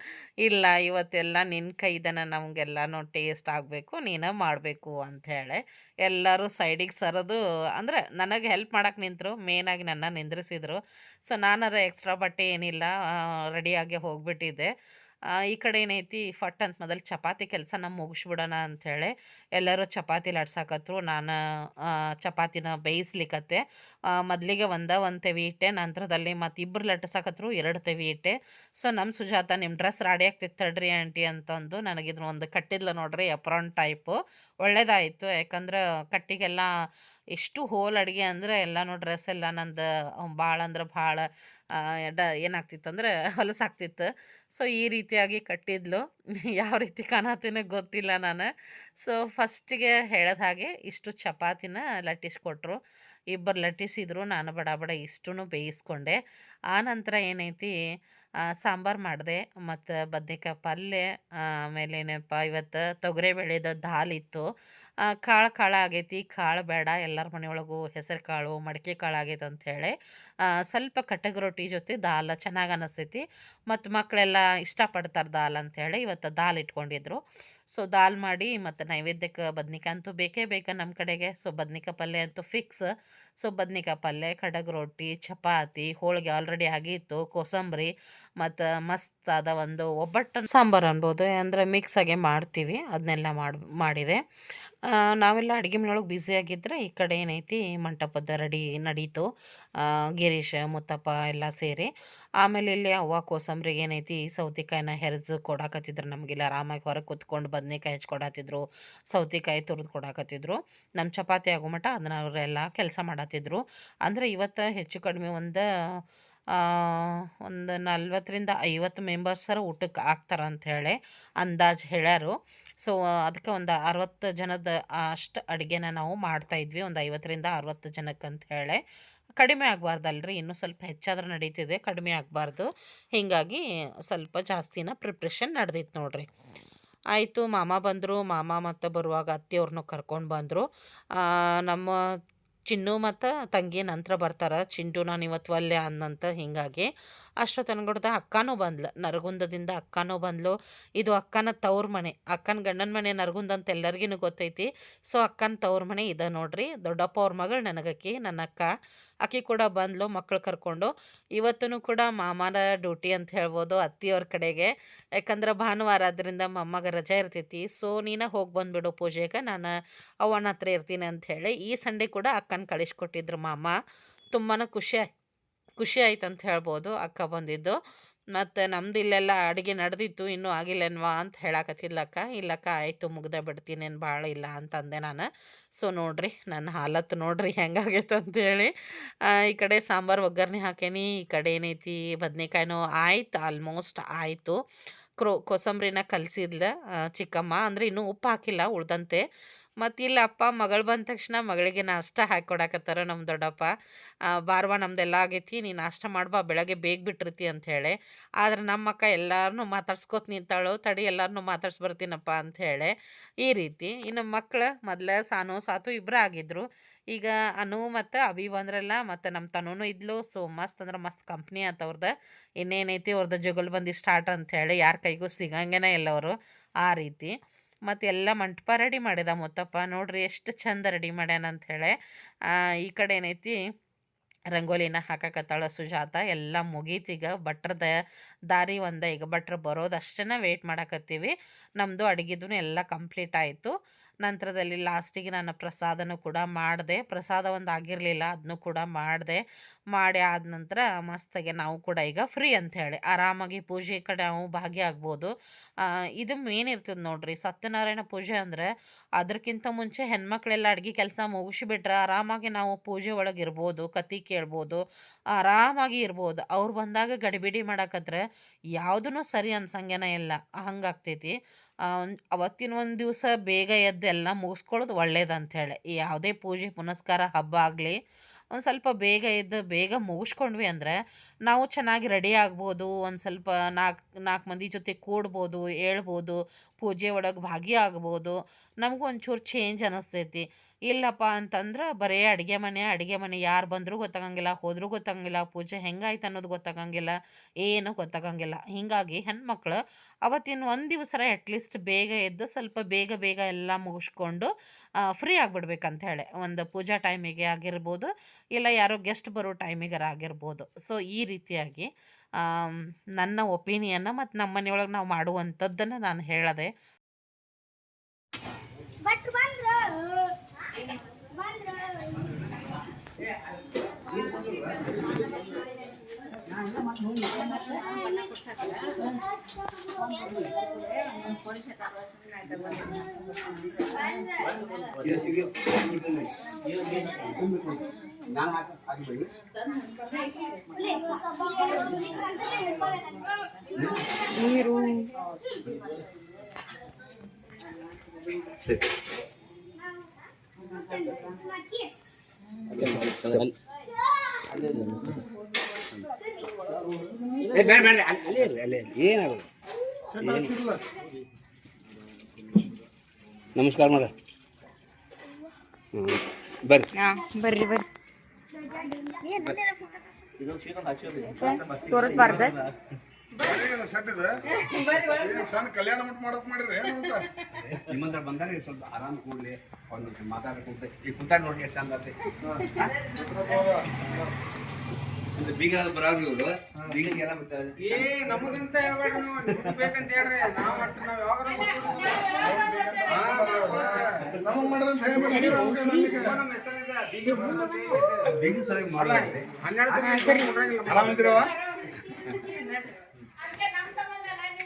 ಇಲ್ಲ, ಇವತ್ತೆಲ್ಲ ನಿನ್ನ ಕೈದನ ನಮಗೆಲ್ಲನೂ ಟೇಸ್ಟ್ ಆಗಬೇಕು, ನೀನು ಮಾಡಬೇಕು ಅಂಥೇಳಿ ಎಲ್ಲರೂ ಸೈಡಿಗೆ ಸರದು, ಅಂದರೆ ನನಗೆ ಹೆಲ್ಪ್ ಮಾಡೋಕ್ಕೆ ನಿಂತರು ಮೇನಾಗಿ ನನ್ನ ನಿಂದ್ರಿಸಿದ್ರು. ಸೊ ನಾನಾರ ಎಕ್ಸ್ಟ್ರಾ ಬಟ್ಟೆ ಏನಿಲ್ಲ ರೆಡಿಯಾಗಿ ಹೋಗ್ಬಿಟ್ಟಿದೆ. ಈ ಕಡೆ ಏನೈತಿ, ಫಟ್ ಅಂತ ಮೊದಲು ಚಪಾತಿ ಕೆಲಸ ನಮ್ಮ ಮುಗಿಸ್ಬಿಡೋಣ ಅಂಥೇಳಿ ಎಲ್ಲರೂ ಚಪಾತಿ ಲಟ್ಸಾಕತ್ರು. ನಾನು ಚಪಾತಿನ ಬೇಯಿಸ್ಲಿಕ್ಕತ್ತೆ ಮೊದಲಿಗೆ ಒಂದ ಒಂದು ತೆವಿ ಇಟ್ಟೆ ನಂತರದಲ್ಲಿ ಮತ್ತು ಇಬ್ಬರು ಲಟ್ಸಾಕತ್ರು, ಎರಡು ತೆವಿ ಇಟ್ಟೆ ಸೊ ನಮ್ಮ ಸುಜಾತ ನಿಮ್ಮ ಡ್ರೆಸ್ ರೆಡಿ ಆಗ್ತಿತ್ತು ತಡ್ರಿ ಆಂಟಿ ಅಂತಂದು ನನಗೆ ಇದನ್ನ ಒಂದು ಕಟ್ಟಿದ್ಲ ನೋಡ್ರಿ ಎಪ್ರಾನ್ ಟೈಪು. ಒಳ್ಳೇದಾಯಿತು, ಯಾಕಂದ್ರೆ ಕಟ್ಟಿಗೆಲ್ಲ ಎಷ್ಟು ಹೋಲ್ ಅಡುಗೆ ಅಂದರೆ ಎಲ್ಲನೂ ಡ್ರೆಸ್ ಎಲ್ಲ ನಂದು ಭಾಳ ಅಂದ್ರೆ ಭಾಳ ಡ ಏನಾಗ್ತಿತ್ತಂದ್ರೆ ಹೊಲಸಾಗ್ತಿತ್ತು ಸೊ, ಈ ರೀತಿಯಾಗಿ ಕಟ್ಟಿದ್ಲು. ಯಾವ ರೀತಿ ಕಾಣತ್ತೇನೆ ಗೊತ್ತಿಲ್ಲ ನಾನು. ಸೊ, ಫಸ್ಟಿಗೆ ಹೇಳಿದ ಹಾಗೆ ಇಷ್ಟು ಚಪಾತಿನ ಲಟ್ಟಿಸ್ಕೊಟ್ರು ಇಬ್ಬರು ಲಟ್ಟಿಸಿದ್ರು. ನಾನು ಬಡ ಬಡ ಇಷ್ಟೂ ಬೇಯಿಸ್ಕೊಂಡೆ. ಆ ನಂತರ ಏನೈತಿ ಸಾಂಬಾರು ಮಾಡಿದೆ. ಮತ್ತು ಬದ್ನೆಕಾಯಿ ಪಲ್ಯ ಆಮೇಲೆ ಏನಪ್ಪ, ಇವತ್ತು ತೊಗರಿಬೇಳೆದು ದಾಲ್ ಇತ್ತು. ಕಾಳು ಕಾಳು ಆಗೈತಿ. ಕಾಳು ಬೇಡ. ಎಲ್ಲರ ಮನೆಯೊಳಗೂ ಹೆಸರು ಕಾಳು, ಮಡಿಕೆ ಕಾಳು ಆಗೈತೆ ಅಂಥೇಳಿ ಸ್ವಲ್ಪ ಕಟ್ಟಗೆ ರೊಟ್ಟಿ ಜೊತೆ ದಾಲ್ ಚೆನ್ನಾಗಿ ಅನ್ನಿಸ್ತೈತಿ ಮತ್ತು ಮಕ್ಕಳೆಲ್ಲ ಇಷ್ಟಪಡ್ತಾರೆ ದಾಲ್ ಅಂಥೇಳಿ ಇವತ್ತು ದಾಲ್ ಇಟ್ಕೊಂಡಿದ್ರು. ಸೊ, ದಾಲ್ ಮಾಡಿ ಮತ್ತು ನೈವೇದ್ಯಕ್ಕೆ ಬದ್ನಿಕಾಯಿ ಅಂತೂ ಬೇಕೇ ಬೇಕು ನಮ್ಮ ಕಡೆಗೆ. ಸೊ, ಬದ್ನಿಕಾಯಿ ಪಲ್ಯ ಅಂತೂ ಫಿಕ್ಸ್ ಸೊ, ಬದ್ನಿಕಾಯಿ ಪಲ್ಯ ಕಡಗ ರೊಟ್ಟಿ, ಚಪಾತಿ, ಹೋಳಿಗೆ ಆಲ್ರೆಡಿ ಆಗಿತ್ತು, ಕೋಸಂಬರಿ, ಮತ್ತು ಮಸ್ತ್ ಅದ ಒಂದು ಒಬ್ಬಟ್ಟು ಸಾಂಬಾರು ಅನ್ಬೋದು. ಅಂದರೆ ಮಿಕ್ಸ್ ಆಗಿ ಮಾಡ್ತೀವಿ ಅದನ್ನೆಲ್ಲ ಮಾಡಿ, ಮಾಡಿದೆ. ನಾವೆಲ್ಲ ಅಡುಗೆ ಮನೆಯೊಳಗೆ ಬ್ಯುಸಿ ಆಗಿದ್ರೆ ಈ ಕಡೆ ಏನೈತಿ, ಮಂಟಪದ ರೆಡಿ ನಡೀತು. ಗಿರೀಶ ಮುತ್ತಪ್ಪ ಎಲ್ಲ ಸೇರಿ, ಆಮೇಲೆ ಇಲ್ಲಿ ಅವ್ವ ಕೋಸಂಬರಿಗೆ ಏನೈತಿ, ಸೌತೆಕಾಯಿನ ಹೆರೆದು ಕೊಡಾಕತ್ತಿದ್ರು ನಮಗಿಲ್ಲ ಆರಾಮಾಗಿ ಹೊರಗೆ ಕುತ್ಕೊಂಡು ಬದನೆಕಾಯಿ ಹೆಚ್ಕೊಡತ್ತಿದ್ರು ಸೌತೆಕಾಯಿ ತುರಿದು ಕೊಡಾಕತ್ತಿದ್ರು ನಮ್ಮ ಚಪಾತಿ ಆಗೋ ಮಟ ಅದನ್ನ ಅವರೆಲ್ಲ ಕೆಲಸ ಮಾಡತ್ತಿದ್ರು ಅಂದರೆ ಇವತ್ತು ಹೆಚ್ಚು ಕಡಿಮೆ ಒಂದು ಒಂದು ನಲ್ವತ್ತರಿಂದ ಐವತ್ತು ಮೆಂಬರ್ಸರ ಊಟಕ್ಕೆ ಆಗ್ತಾರ ಅಂಥೇಳಿ ಅಂದಾಜು ಹೇಳ್ಯಾರು. ಸೊ ಅದಕ್ಕೆ ಒಂದು ಅರವತ್ತು ಜನದ ಅಷ್ಟು ಅಡುಗೆನ ನಾವು ಮಾಡ್ತಾಯಿದ್ವಿ ಒಂದು ಐವತ್ತರಿಂದ ಅರವತ್ತು ಜನಕ್ಕೆ ಅಂತ ಹೇಳಿ. ಕಡಿಮೆ ಆಗಬಾರ್ದಲ್ರಿ, ಇನ್ನೂ ಸ್ವಲ್ಪ ಹೆಚ್ಚಾದ್ರೆ ನಡೀತಿದೆ, ಕಡಿಮೆ ಆಗಬಾರ್ದು. ಹೀಗಾಗಿ ಸ್ವಲ್ಪ ಜಾಸ್ತಿನ ಪ್ರಿಪ್ರೇಷನ್ ನಡೆದಿತ್ತು ನೋಡ್ರಿ. ಆಯಿತು, ಮಾಮ ಬಂದರು, ಮಾಮ ಮತ್ತು ಬರುವಾಗ ಅತ್ತೆಯವ್ರನ್ನೂ ಕರ್ಕೊಂಡು ಬಂದರು. ನಮ್ಮ ಚಿನ್ನು ಮತ್ತು ತಂಗಿ ನಂತರ ಬರ್ತಾರೆ, ಚಿಂಟು ನಾನು ಇವತ್ತು ಒಲ್ಲೆ ಅಂದಂತ ಹೀಗಾಗಿ ಅಷ್ಟೊತ್ತನ್ಗೊಡ್ದ ಅಕ್ಕನೂ ಬಂದ್ಲು. ನರಗುಂದದಿಂದ ಅಕ್ಕನೂ ಬಂದ್ಲು. ಇದು ಅಕ್ಕನ ತವ್ರ ಮನೆ. ಅಕ್ಕನ ಗಂಡನ ಮನೆ ನರಗುಂದ ಅಂತ ಎಲ್ಲರಿಗೂ ಗೊತ್ತೈತಿ. ಸೊ, ಅಕ್ಕನ ತವ್ರ ಮನೆ ಇದೆ ನೋಡ್ರಿ. ದೊಡ್ಡಪ್ಪ ಅವ್ರ ಮಗಳು ನನಗಕ್ಕಿ ನನ್ನ ಅಕ್ಕ. ಅಕ್ಕಿ ಕೂಡ ಬಂದ್ಲು ಮಕ್ಕಳು ಕರ್ಕೊಂಡು. ಇವತ್ತೂ ಕೂಡ ಮಾಮನ ಡ್ಯೂಟಿ ಅಂತ ಹೇಳ್ಬೋದು ಅತ್ತಿಯವ್ರ ಕಡೆಗೆ. ಯಾಕಂದ್ರೆ ಭಾನುವಾರ ಆದ್ದರಿಂದ ಮೊಮ್ಮಗ ರಜೆ ಇರ್ತೈತಿ. ಸೊ, ನೀನು ಹೋಗಿ ಬಂದುಬಿಡು ಪೂಜೆಗೆ. ನಾನು ಅವನ ಹತ್ರ ಇರ್ತೀನಿ ಅಂತ ಹೇಳಿ ಈ ಸಂಡೆ ಕೂಡ ಅಕ್ಕನ ಕಳಿಸ್ಕೊಟ್ಟಿದ್ರು ಮಾಮ. ತುಂಬಾ ಖುಷಿ ಖುಷಿ ಆಯ್ತು ಅಂತ ಹೇಳ್ಬೋದು ಅಕ್ಕ ಬಂದಿದ್ದು. ಮತ್ತು ನಮ್ದು ಇಲ್ಲೆಲ್ಲ ಅಡುಗೆ ನಡೆದಿತ್ತು, ಇನ್ನೂ ಆಗಿಲ್ಲನ್ವಾ ಅಂತ ಹೇಳಕತ್ತಿದ್ಲಕ್ಕ ಇಲ್ಲಕ್ಕ, ಆಯಿತು ಮುಗ್ದೆ ಬಿಡ್ತೀನೇನು ಭಾಳ ಇಲ್ಲ ಅಂತಂದೆ ನಾನು. ಸೊ ನೋಡ್ರಿ, ನನ್ನ ಹಾಲತ್ತು ನೋಡ್ರಿ ಹೆಂಗಾಗೈತೆ ಅಂತೇಳಿ. ಈ ಕಡೆ ಸಾಂಬಾರು ಒಗ್ಗರಣೆ ಹಾಕೇನಿ, ಈ ಕಡೆ ಏನೈತಿ ಬದ್ನೆಕಾಯಿನೂ ಆಯ್ತು, ಆಲ್ಮೋಸ್ಟ್ ಆಯಿತು. ಕ್ರೋ ಕೊಸಂಬ್ರಿನ ಕಲಸಿದ್ಲ ಚಿಕ್ಕಮ್ಮ. ಅಂದರೆ ಇನ್ನೂ ಉಪ್ಪು ಹಾಕಿಲ್ಲ, ಉಳ್ದಂತೆ. ಮತ್ತು ಇಲ್ಲಿ ಅಪ್ಪ ಮಗಳು ಬಂದ ತಕ್ಷಣ ಮಗಳಿಗೆ ನಾಷ್ಟ ಹಾಕಿ ಕೊಡಕತ್ತಾರ ನಮ್ಮ ದೊಡ್ಡಪ್ಪ. ಬಾರ್ವ, ನಮ್ದೆಲ್ಲ ಆಗೈತಿ, ನೀ ನಾಷ್ಟ ಮಾಡ್ಬಾ ಬೆಳಗ್ಗೆ ಬೇಗ ಬಿಟ್ಟಿರ್ತಿ ಅಂಥೇಳಿ ಆದ್ರೆ ನಮ್ಮ ಅಕ್ಕ ಎಲ್ಲರನ್ನೂ ಮಾತಾಡ್ಸ್ಕೊತ ನಿಂತಾಳು, ತಡಿ ಎಲ್ಲರನ್ನೂ ಮಾತಾಡ್ಸಿ ಬರ್ತೀನಪ್ಪ ಅಂಥೇಳಿ ಈ ರೀತಿ ಇನ್ನು ಮಕ್ಕಳು ಮೊದಲ ಸಾನು, ಸಾತು ಇಬ್ಬರು ಆಗಿದ್ರು. ಈಗ ಅನು ಮತ್ತು ಅಭಿ ಬಂದ್ರಲ್ಲ, ಮತ್ತು ನಮ್ಮ ತನೂನು ಇದ್ಲು. ಸೊ, ಮಸ್ತ್ ಅಂದ್ರೆ ಮಸ್ತ್ ಕಂಪ್ನಿ ಆತ ಅವ್ರದ್ದು ಇನ್ನೇನೈತಿ ಅವ್ರದ್ದು ಜುಗಲ್ಬಂದಿ ಸ್ಟಾರ್ಟ್ ಅಂಥೇಳಿ ಯಾರ ಕೈಗೂ ಸಿಗಂಗೇನೇ ಇಲ್ಲ ಅವರು. ಆ ರೀತಿ. ಮತ್ತು ಎಲ್ಲ ಮಂಟಪ ರೆಡಿ ಮಾಡಿದ ಮುತ್ತಪ್ಪ. ನೋಡ್ರಿ ಎಷ್ಟು ಚಂದ ರೆಡಿ ಮಾಡ್ಯಾನ ಅಂಥೇಳಿ ಈ ಕಡೆ ಏನೈತಿ, ರಂಗೋಲಿನ ಹಾಕಕತ್ತಾಳ ಸುಜಾತ. ಎಲ್ಲ ಮುಗೀತೀಗ ಭಟ್ರದ ದಾರಿ ಒಂದ. ಈಗ ಭಟ್ರ ಬರೋದು ವೇಟ್ ಮಾಡಕತ್ತೀವಿ. ನಮ್ಮದು ಅಡುಗೆದೂ ಎಲ್ಲ ಕಂಪ್ಲೀಟ್ ಆಯಿತು. ನಂತರದಲ್ಲಿ ಲಾಸ್ಟಿಗೆ ನಾನು ಪ್ರಸಾದನೂ ಕೂಡ ಮಾಡಿದೆ. ಪ್ರಸಾದ ಒಂದು ಆಗಿರಲಿಲ್ಲ ಅದನ್ನು ಕೂಡ ಮಾಡಿದೆ. ಮಾಡಿ ಆದ ನಂತರ ಮಸ್ತಾಗೆ ನಾವು ಕೂಡ ಈಗ ಫ್ರೀ ಅಂತ ಹೇಳಿ ಆರಾಮಾಗಿ ಪೂಜೆ ಕಡೆ ನಾವು ಭಾಗಿಯಾಗ್ಬೋದು ಇದು ಮೇನ್ ಇರ್ತದೆ ನೋಡ್ರಿ. ಸತ್ಯನಾರಾಯಣ ಪೂಜೆ ಅಂದರೆ ಅದಕ್ಕಿಂತ ಮುಂಚೆ ಹೆಣ್ಮಕ್ಳೆಲ್ಲ ಅಡುಗೆ ಕೆಲಸ ಮುಗಿಸ್ಬಿಟ್ರೆ ಆರಾಮಾಗಿ ನಾವು ಪೂಜೆ ಒಳಗೆ ಇರ್ಬೋದು ಕತಿ ಕೇಳ್ಬೋದು, ಆರಾಮಾಗಿ ಇರ್ಬೋದು. ಅವ್ರು ಬಂದಾಗ ಗಡಿಬಿಡಿ ಮಾಡಕತ್ರೆ ಯಾವುದೂ ಸರಿ ಅನ್ಸಂಗೇನ ಇಲ್ಲ. ಹಂಗಾಗ್ತೈತಿ. ಅವತ್ತಿನ ಒಂದು ದಿವಸ ಬೇಗ ಎದ್ದೆಲ್ಲ ಮುಗಿಸ್ಕೊಳ್ಳೋದು ಒಳ್ಳೇದು ಈ ಯಾವುದೇ ಪೂಜೆ, ಪುನಸ್ಕಾರ, ಹಬ್ಬ ಆಗಲಿ, ಒಂದು ಸ್ವಲ್ಪ ಬೇಗ ಎದ್ದು ಬೇಗ ಮುಗಿಸ್ಕೊಂಡ್ವಿ ಅಂದರೆ ನಾವು ಚೆನ್ನಾಗಿ ರೆಡಿ ಆಗ್ಬೋದು, ಒಂದು ಸ್ವಲ್ಪ ನಾಲ್ಕು ನಾಲ್ಕು ಮಂದಿ ಜೊತೆ ಕೂಡ್ಬೋದು, ಹೇಳ್ಬೋದು, ಪೂಜೆ ಒಳಗೆ ಭಾಗಿಯಾಗ್ಬೋದು ನಮಗೂ ಒಂಚೂರು ಚೇಂಜ್ ಅನ್ನಿಸ್ತೈತಿ ಇಲ್ಲಪ್ಪ ಅಂತಂದ್ರೆ ಬರೀ ಅಡುಗೆ ಮನೆ ಅಡುಗೆ ಮನೆ ಯಾರು ಬಂದರೂ ಗೊತ್ತಾಗಂಗಿಲ್ಲ, ಹೋದರೂ ಗೊತ್ತಾಗಂಗಿಲ್ಲ, ಪೂಜೆ ಹೆಂಗಾಯ್ತು ಅನ್ನೋದು ಗೊತ್ತಾಗಂಗಿಲ್ಲ, ಏನು ಗೊತ್ತಾಗಂಗಿಲ್ಲ. ಹೀಗಾಗಿ ಹೆಣ್ಮಕ್ಳು ಅವತ್ತಿನ ಒಂದು ದಿವಸ ಅಟ್ಲೀಸ್ಟ್ ಬೇಗ ಎದ್ದು ಸ್ವಲ್ಪ ಬೇಗ ಬೇಗ ಎಲ್ಲ ಮುಗಿಸ್ಕೊಂಡು ಫ್ರೀ ಆಗಿಬಿಡ್ಬೇಕಂತ ಹೇಳಿ. ಒಂದು ಪೂಜಾ ಟೈಮಿಗೆ ಆಗಿರ್ಬೋದು, ಇಲ್ಲ ಯಾರೋ ಗೆಸ್ಟ್ ಬರೋ ಟೈಮಿಗಾರ ಆಗಿರ್ಬೋದು. ಸೊ ಈ ರೀತಿಯಾಗಿ ನನ್ನ ಒಪಿನಿಯನ್ನ ಮತ್ತು ನಮ್ಮ ಮನೆಯೊಳಗೆ ನಾವು ಮಾಡುವಂಥದ್ದನ್ನು ನಾನು ಹೇಳದೆ. ನಾನು ಹಾಕಿ ಹಾಕಿಬಿಡಿ ಸರಿ ಏ ಬೇಡ ಬೇಡ ಅಲ್ಲಿ- ಅಲ್ಲೇ ಇರ್ರಿ ಅಲ್ಲೇ ಇರ್ರಿ ಏನಾಗಲ್ಲ ಏನು ನಮಸ್ಕಾರ ಮಾಡ ಹ್ಞೂ ಬರ್ರಿ. ಬರ್ರಿ ಬರ್ರಿ. ಇದೊಂದು ಸ್ವೀಟ್ ಒಂದು ಹಾಕ್ಸಿದ್ರಿ ತೋರಿಸ್ಬಾರ್ದ? ಸಣ್ಣ ಕಲ್ಯಾಣ ಮಠ ಮಾಡಕ್ ಮಾಡಿರಿ ಏನು ಅಂತ? ನಿಮ್ಮಂತ ಬಂದಾಗ ಸ್ವಲ್ಪ ಆರಾಮ್ ಕೂಡ್ಲಿ ಮಾತಾಡ್ಕೊಂತ ಕುಂತಾಗ ನೋಡಿ ಎಷ್ಟು ಚಂದ. ಒಂದು ಬರೋರು ಇವರು. ಎಲ್ಲ ಬಿಟ್ಟಾರೆ ಏ ನಮಗಂತ ಹೇಳ್ಬೇಡ್ರಿ ನೀವು. ನಿಮ್ಗ್ ಬೇಕಂತ ಹೇಳ್ರಿ. ನಾವು ಒಟ್ಟು ನಾವ್ ಯಾವಾಗಾರ ನಮಗ್ ಮಾಡಿದಂತ ಹೇಳ್ಬೇಡ್ರಿ ಬೀಗರ ಸರಿ. ಮಾಡಲಾಗ್ತದೆ ಆರಾಮಿದ್ದೀರವ ನೋಡಿ ಇವನು ಮಸ್ತ್ ರೆಡಿ ಆಗ್ಯಾನ ರೆಡಿ ಆಗ್ಬಿಟ್ಟಂದ್ರೆ ಬೆಳಿಗ್ಗೆನೇ ನಮ್ದು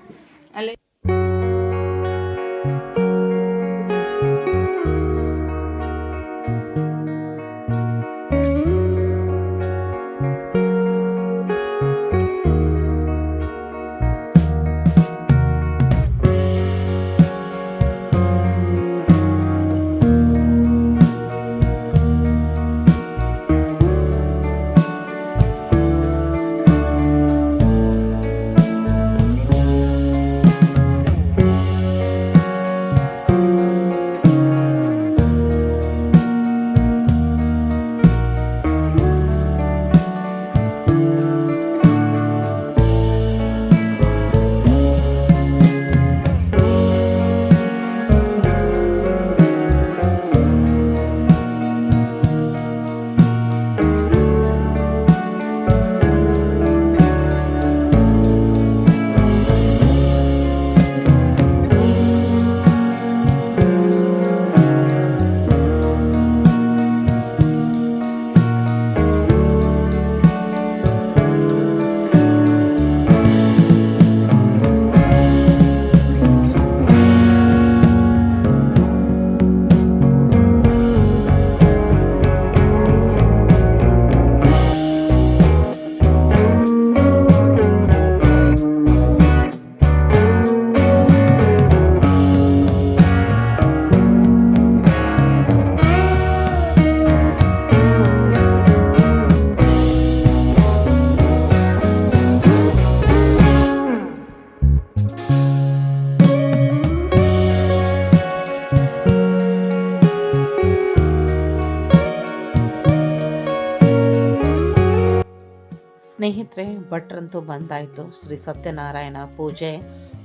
ಸ್ನೇಹಿತರೆ ಭಟ್ರಂತೂ ಬಂದಾಯಿತು. ಶ್ರೀ ಸತ್ಯನಾರಾಯಣ ಪೂಜೆ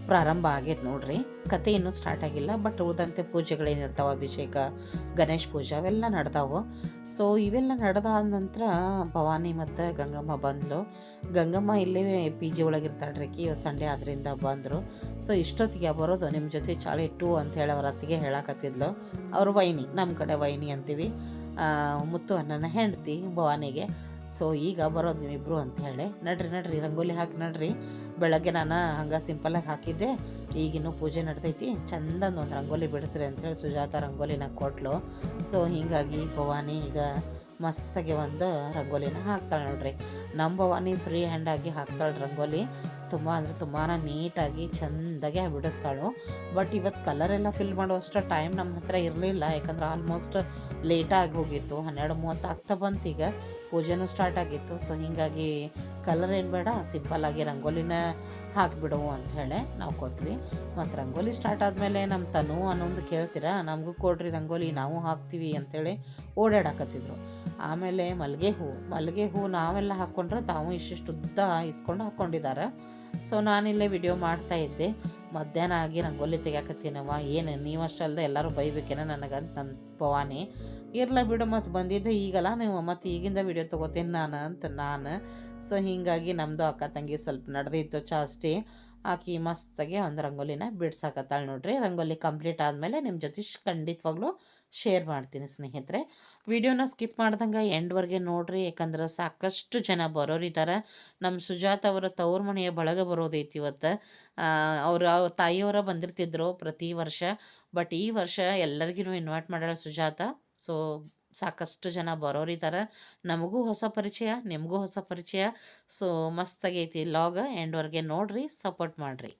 ಪ್ರಾರಂಭ ಆಗೈತೆ ನೋಡ್ರಿ. ಕತೆ ಇನ್ನೂ ಸ್ಟಾರ್ಟ್ ಆಗಿಲ್ಲ ಬಟ್ ಉಳಿದಂತೆ ಪೂಜೆಗಳೇನಿರ್ತಾವೆ, ಅಭಿಷೇಕ, ಗಣೇಶ್ ಪೂಜೆ ಅವೆಲ್ಲ ನಡೆದಾವು. ಸೊ ಇವೆಲ್ಲ ನಡೆದಾದ ನಂತರ ಭವಾನಿ ಮತ್ತು ಗಂಗಮ್ಮ ಬಂದಳು ಗಂಗಮ್ಮ ಇಲ್ಲೇ ಪಿ ಜಿ ಒಳಗಿರ್ತಾಳ್ರಿ ಈ ಸಂಡೇ ಆದ್ರಿಂದ ಬಂದರು. ಸೊ ಇಷ್ಟೊತ್ತಿಗೆ ಬರೋದು ನಿಮ್ಮ ಜೊತೆ ಚಾಳಿ ಟು ಅಂತ ಹೇಳಿ ಅವ್ರ ಅತ್ತಿಗೆ ಹೇಳಕತ್ತಿದ್ಲು. ಅವರು ವೈನಿ ನಮ್ಮ ಕಡೆ ವೈನಿ ಅಂತೀವಿ. ಮುತ್ತು ಅಣ್ಣನ ಹೆಂಡ್ತಿ ಭವಾನಿಗೆ. ಸೊ ಈಗ ಬರೋದು ನೀವಿಬ್ರು ಅಂತ ಹೇಳಿ. ನಡ್ರಿ ನಡ್ರಿ, ರಂಗೋಲಿ ಹಾಕಿ ನಡ್ರಿ. ಬೆಳಗ್ಗೆ ನಾನು ಹಂಗೆ ಸಿಂಪಲಾಗಿ ಹಾಕಿದ್ದೆ. ಈಗಿನ್ನೂ ಪೂಜೆ ನಡ್ತೈತಿ. ಚಂದನ ಒಂದು ರಂಗೋಲಿ ಬಿಡಿಸ್ರಿ ಅಂತೇಳಿ ಸುಜಾತ ರಂಗೋಲಿನ ಕೊಟ್ಲು. ಸೊ ಹೀಗಾಗಿ ಭವಾನಿ ಈಗ ಮಸ್ತಾಗಿ ಒಂದು ರಂಗೋಲಿನ ಹಾಕ್ತಾಳೆ ನೋಡ್ರಿ. ನಮ್ಮ ಭವಾನಿ ಫ್ರೀ ಹ್ಯಾಂಡಾಗಿ ಹಾಕ್ತಾಳೆ ರಂಗೋಲಿ. ತುಂಬ ಅಂದರೆ ತುಂಬಾ ನೀಟಾಗಿ ಚೆಂದಾಗೆ ಬಿಡಿಸ್ತಾಳು. ಬಟ್ ಇವತ್ತು ಕಲರೆಲ್ಲ ಫಿಲ್ ಮಾಡುವಷ್ಟು ಟೈಮ್ ನಮ್ಮ ಹತ್ರ ಇರಲಿಲ್ಲ. ಯಾಕಂದ್ರೆ ಆಲ್ಮೋಸ್ಟ್ ಲೇಟಾಗಿ ಹೋಗಿತ್ತು, ಹನ್ನೆರಡು ಮೂವತ್ತು ಆಗ್ತಾ ಬಂತು ಈಗ. ಪೂಜೆನೂ ಸ್ಟಾರ್ಟ್ ಆಗಿತ್ತು. ಸೊ ಹೀಗಾಗಿ ಕಲರ್ ಏನು ಬೇಡ ಸಿಂಪಲ್ಲಾಗಿ ರಂಗೋಲಿನ ಹಾಕಿಬಿಡು ಅಂತ ಹೇಳಿ ನಾವು ಕೊಟ್ವಿ. ಮತ್ತು ರಂಗೋಲಿ ಸ್ಟಾರ್ಟ್ ಆದಮೇಲೆ ನಮ್ಮ ತನು ಅನ್ನೊಂದು ಕೇಳ್ತೀರಾ, ನಮಗೂ ಕೊಡ್ರಿ ರಂಗೋಲಿ, ನಾವು ಹಾಕ್ತೀವಿ ಅಂತೇಳಿ ಓಡಾಡಕತ್ತಿದ್ರು. ಆಮೇಲೆ ಮಲ್ಲಿಗೆ ಹೂ ಮಲ್ಲಿಗೆ ಹೂ ನಾವೆಲ್ಲ ಹಾಕ್ಕೊಂಡ್ರೆ ತಾವು ಇಷ್ಟಿಷ್ಟು ಉದ್ದ ಇಸ್ಕೊಂಡು ಹಾಕ್ಕೊಂಡಿದ್ದಾರೆ ಸೊ ನಾನಿಲ್ಲೇ ವಿಡಿಯೋ ಮಾಡ್ತಾ ಇದ್ದೆ. ಮಧ್ಯಾಹ್ನ ಆಗಿ ರಂಗೋಲಿ ತೆಗಿಯಾಕತ್ತೀನವ ಏನು ನೀವಷ್ಟಲ್ದೆ ಎಲ್ಲರೂ ಬೈಬೇಕೇನ ನನಗಂತ ನನ್ನ ಭವಾನಿ ಇರಲ್ಲ ಬಿಡು ಮತ್ತು ಬಂದಿದ್ದೆ ಈಗಲ್ಲ ನೀವು ಮತ್ತು ಈಗಿಂದ ವಿಡಿಯೋ ತೊಗೋತೀನಿ ನಾನು ಅಂತ ನಾನು. ಸೊ ಹೀಗಾಗಿ ನಮ್ಮದು ಅಕ್ಕ ತಂಗಿ ಸ್ವಲ್ಪ ನಡೆದಿತ್ತು ಜಾಸ್ತಿ ಆಕಿ ಮಸ್ತಾಗಿ ಒಂದು ರಂಗೋಲಿನ ಬಿಡ್ಸಾಕತ್ತಾಳೆ ನೋಡ್ರಿ. ರಂಗೋಲಿ ಕಂಪ್ಲೀಟ್ ಆದಮೇಲೆ ನಿಮ್ಮ ಜೊತೆ ಖಂಡಿತವಾಗ್ಲೂ ಶೇರ್ ಮಾಡ್ತೀನಿ ಸ್ನೇಹಿತರೆ. ವಿಡಿಯೋನ ಸ್ಕಿಪ್ ಮಾಡ್ದಂಗೆ ಎಂಡ್ವರೆಗೆ ನೋಡ್ರಿ, ಯಾಕಂದ್ರೆ ಸಾಕಷ್ಟು ಜನ ಬರೋರಿದ್ದಾರೆ ನಮ್ಮ ಸುಜಾತ ಅವರ ತವ್ರ ಮನೆಯ ಬಳಗ ಬರೋದೈತಿ ಇವತ್ತು. ಅವ್ರ ತಾಯಿಯವರ ಬಂದಿರ್ತಿದ್ರು ಪ್ರತಿ ವರ್ಷ. ಬಟ್ ಈ ವರ್ಷ ಎಲ್ಲರಿಗೂ ಇನ್ವೈಟ್ ಮಾಡ್ಯಾಳ ಸುಜಾತ. ಸೊ ಸಾಕಷ್ಟು ಜನ ಬರೋರಿದ್ದಾರೆ ನಮಗೂ ಹೊಸ ಪರಿಚಯ, ನಿಮಗೂ ಹೊಸ ಪರಿಚಯ. ಸೊ ಮಸ್ತಾಗೈತಿ. ಲಾಗ ಎಂಡ್ವರೆಗೆ ನೋಡ್ರಿ ಸಪೋರ್ಟ್ ಮಾಡಿರಿ.